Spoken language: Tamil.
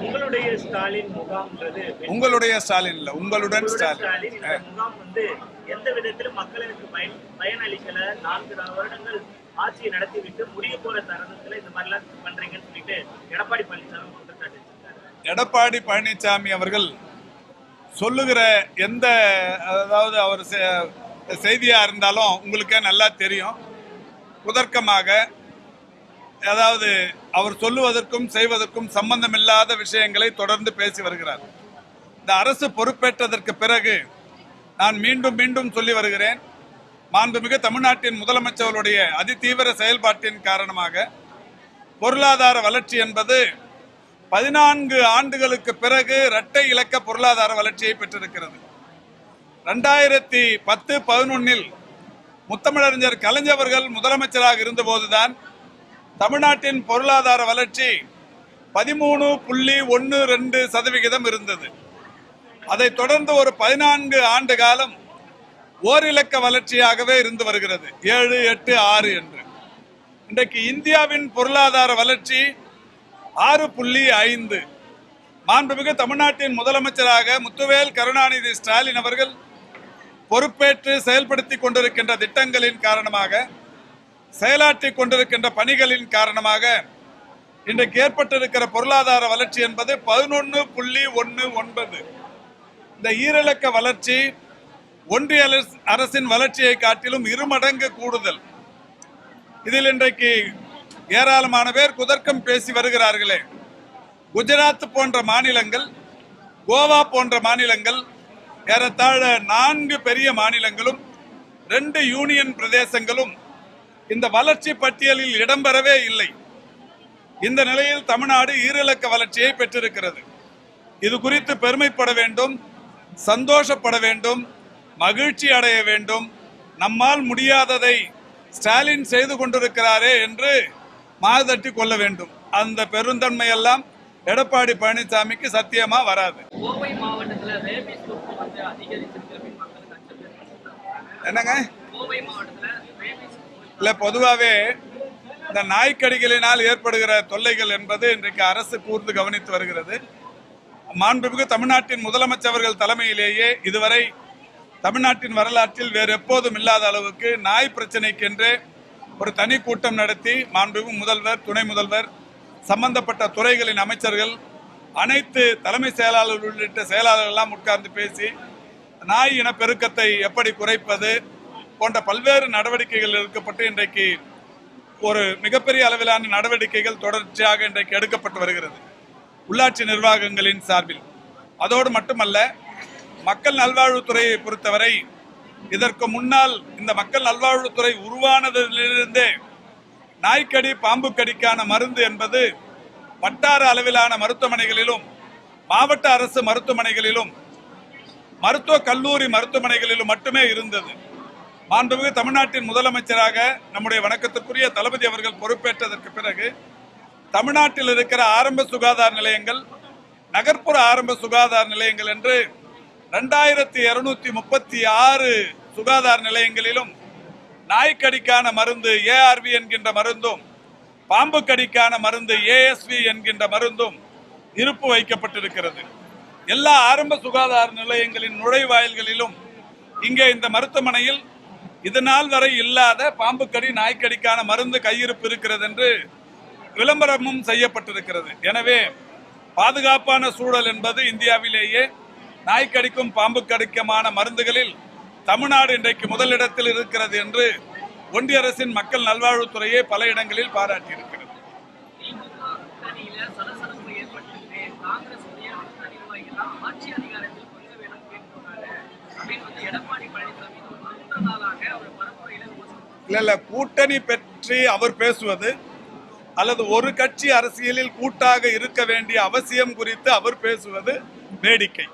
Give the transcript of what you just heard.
உங்களுடைய ஸ்டாலின் முகாம்ன்றது உங்களுடைய ஸ்டாலின் இல்ல உங்களுடன் ஸ்டாலின். முகாம் வந்து எந்த விதத்திலும் மக்களுக்கு பயன் பயனளிக்கல. நான்கு வருடங்கள் ஆட்சியை நடத்திவிட்டு முடிய போற தருணத்துல இந்த மாதிரி எல்லாம் பண்றீங்கன்னு சொல்லிட்டு எடப்பாடி பழனிசாமி குற்றச்சாட்டு எடப்பாடி பழனிசாமி அவர்கள் சொல்லுகிற எந்த அதாவது அவர் செ- செய்தியா இருந்தாலும் உங்களுக்கே நல்லா தெரியும். குதர்க்கமாக அதாவது அவர் சொல்லுவதற்கும் செய்வதற்கும் சம்பந்தமில்லாத விஷயங்களை தொடர்ந்து பேசி வருகிறார். இந்த அரசு பொறுப்பேற்றதற்கு பிறகு நான் மீண்டும் மீண்டும் சொல்லி வருகிறேன். மாண்புமிகு தமிழ்நாட்டின் முதலமைச்சர்களுடைய அதிதீவிர செயல்பாட்டின் காரணமாக பொருளாதார வளர்ச்சி என்பது பதினான்கு ஆண்டுகளுக்கு பிறகு இரட்டை இலக்க பொருளாதார வளர்ச்சியை பெற்றிருக்கிறது. ரெண்டாயிரத்தி பத்து பதினொன்னில் முத்தமிழறிஞர் கலைஞர்கள் முதலமைச்சராக இருந்தபோதுதான் தமிழ்நாட்டின் பொருளாதார வளர்ச்சி பதிமூணு புள்ளி ஒன்று ரெண்டு சதவிகிதம் இருந்தது. அதைத் தொடர்ந்து ஒரு பதினான்கு ஆண்டு காலம் ஓரிலக்க வளர்ச்சியாகவே இருந்து வருகிறது. ஏழு எட்டு ஆறு என்று. இன்றைக்கு இந்தியாவின் பொருளாதார வளர்ச்சி ஆறு புள்ளி ஐந்து. மாண்புமிகு தமிழ்நாட்டின் முதலமைச்சராக முத்துவேல் கருணாநிதி ஸ்டாலின் அவர்கள் பொறுப்பேற்று செயல்படுத்தி கொண்டிருக்கின்ற திட்டங்களின் காரணமாக செயலாற்றி கொண்டிருக்கின்ற பணிகளின் காரணமாக இன்றைக்கு ஏற்பட்டிருக்கிற பொருளாதார வளர்ச்சி என்பது பதினொன்று புள்ளி ஒன்று ஒன்பது. இந்த ஈரிழக்க வளர்ச்சி ஒன்றிய அரசின் வளர்ச்சியை காட்டிலும் இருமடங்கு கூடுதல். இதில் இன்றைக்கு ஏராளமான பேர் குதர்க்கம் பேசி வருகிறார்களே. குஜராத் போன்ற மாநிலங்கள் கோவா போன்ற மாநிலங்கள் ஏறத்தாழ நான்கு பெரிய மாநிலங்களும் ரெண்டு யூனியன் பிரதேசங்களும் இந்த வளர்ச்சி பட்டியலில் இடம்பெறவே இல்லை. இந்த நிலையில் தமிழ்நாடு ஈரிலக்க வளர்ச்சியை பெற்றிருக்கிறது. இது குறித்து பெருமைப்பட வேண்டும் சந்தோஷப்பட வேண்டும் மகிழ்ச்சி அடைய வேண்டும். நம்மால் முடியாததை ஸ்டாலின் செய்து கொண்டிருக்கிறாரே என்று மாதட்டி கொள்ள வேண்டும். அந்த பெருந்தன்மை எல்லாம் எடப்பாடி பழனிசாமிக்கு சத்தியமா வராது. என்னங்க? இல்லை பொதுவாகவே இந்த நாய்க்கடிகளினால் ஏற்படுகிற தொல்லைகள் என்பது இன்றைக்கு அரசு கூர்ந்து கவனித்து வருகிறது. மாண்புமிகு தமிழ்நாட்டின் முதலமைச்சர்கள் தலைமையிலேயே இதுவரை தமிழ்நாட்டின் வரலாற்றில் வேறு எப்போதும் இல்லாத அளவுக்கு நாய் பிரச்சனைக்கென்றே ஒரு தனி கூட்டம் நடத்தி மாண்புமிகு முதல்வர் துணை முதல்வர் சம்பந்தப்பட்ட துறைகளின் அமைச்சர்கள் அனைத்து தலைமை செயலாளர்கள் உள்ளிட்ட செயலாளர்கள்லாம் உட்கார்ந்து பேசி நாய் இன பெருக்கத்தை எப்படி குறைப்பது போன்ற பல்வேறு நடவடிக்கைகள் எடுக்கப்பட்டு இன்றைக்கு ஒரு மிகப்பெரிய அளவிலான நடவடிக்கைகள் தொடர்ச்சியாக இன்றைக்கு எடுக்கப்பட்டு வருகிறது. உள்ளாட்சி நிர்வாகங்களின் சார்பில். அதோடு மட்டுமல்ல மக்கள் நல்வாழ்வுத்துறையை பொறுத்தவரை இதற்கு முன்னால் இந்த மக்கள் நல்வாழ்வுத்துறை உருவானதிலிருந்தே நாய்க்கடி பாம்பு கடிக்கான மருந்து என்பது வட்டார அளவிலான மருத்துவமனைகளிலும் மாவட்ட அரசு மருத்துவமனைகளிலும் மருத்துவ கல்லூரி மருத்துவமனைகளிலும் மட்டுமே இருந்தது. மாண்புமிகு தமிழ்நாட்டின் முதலமைச்சராக நம்முடைய வணக்கத்துக்குரிய தளபதி அவர்கள் பொறுப்பேற்றதற்கு பிறகு தமிழ்நாட்டில் இருக்கிற ஆரம்ப சுகாதார நிலையங்கள் நகர்ப்புற ஆரம்ப சுகாதார நிலையங்கள் என்று ரெண்டாயிரத்தி இருநூத்தி முப்பத்தி ஆறு சுகாதார நிலையங்களிலும் நாய்க்கடிக்கான மருந்து ஏஆர்வி என்கின்ற மருந்தும் பாம்பு கடிக்கான மருந்து ஏஎஸ்வி என்கின்ற மருந்தும் இருப்பு வைக்கப்பட்டிருக்கிறது. எல்லா ஆரம்ப சுகாதார நிலையங்களின் நுழைவாயில்களிலும் இங்கே இந்த மருத்துவமனையில் இது நாள் வரை இல்லாத பாம்பு கடி நாய்க்கடிக்கான மருந்து கையிருப்பு இருக்கிறது என்று விளம்பரமும் செய்யப்பட்டிருக்கிறது. எனவே பாதுகாப்பான சூழல் என்பது இந்தியாவிலேயே நாய்க்கடிக்கும் பாம்பு கடிக்குமான மருந்துகளில் தமிழ்நாடு இன்றைக்கு முதலிடத்தில் இருக்கிறது என்று ஒன்றிய அரசின் மக்கள் நல்வாழ்வுத்துறையை பல இடங்களில் பாராட்டியிருக்கிறது. இல்லை இல்லை கூட்டணி பற்றி அவர் பேசுவது அல்லது ஒரு கட்சி அரசியலில் கூட்டாக இருக்க வேண்டிய அவசியம் குறித்து அவர் பேசுவது வேடிக்கை.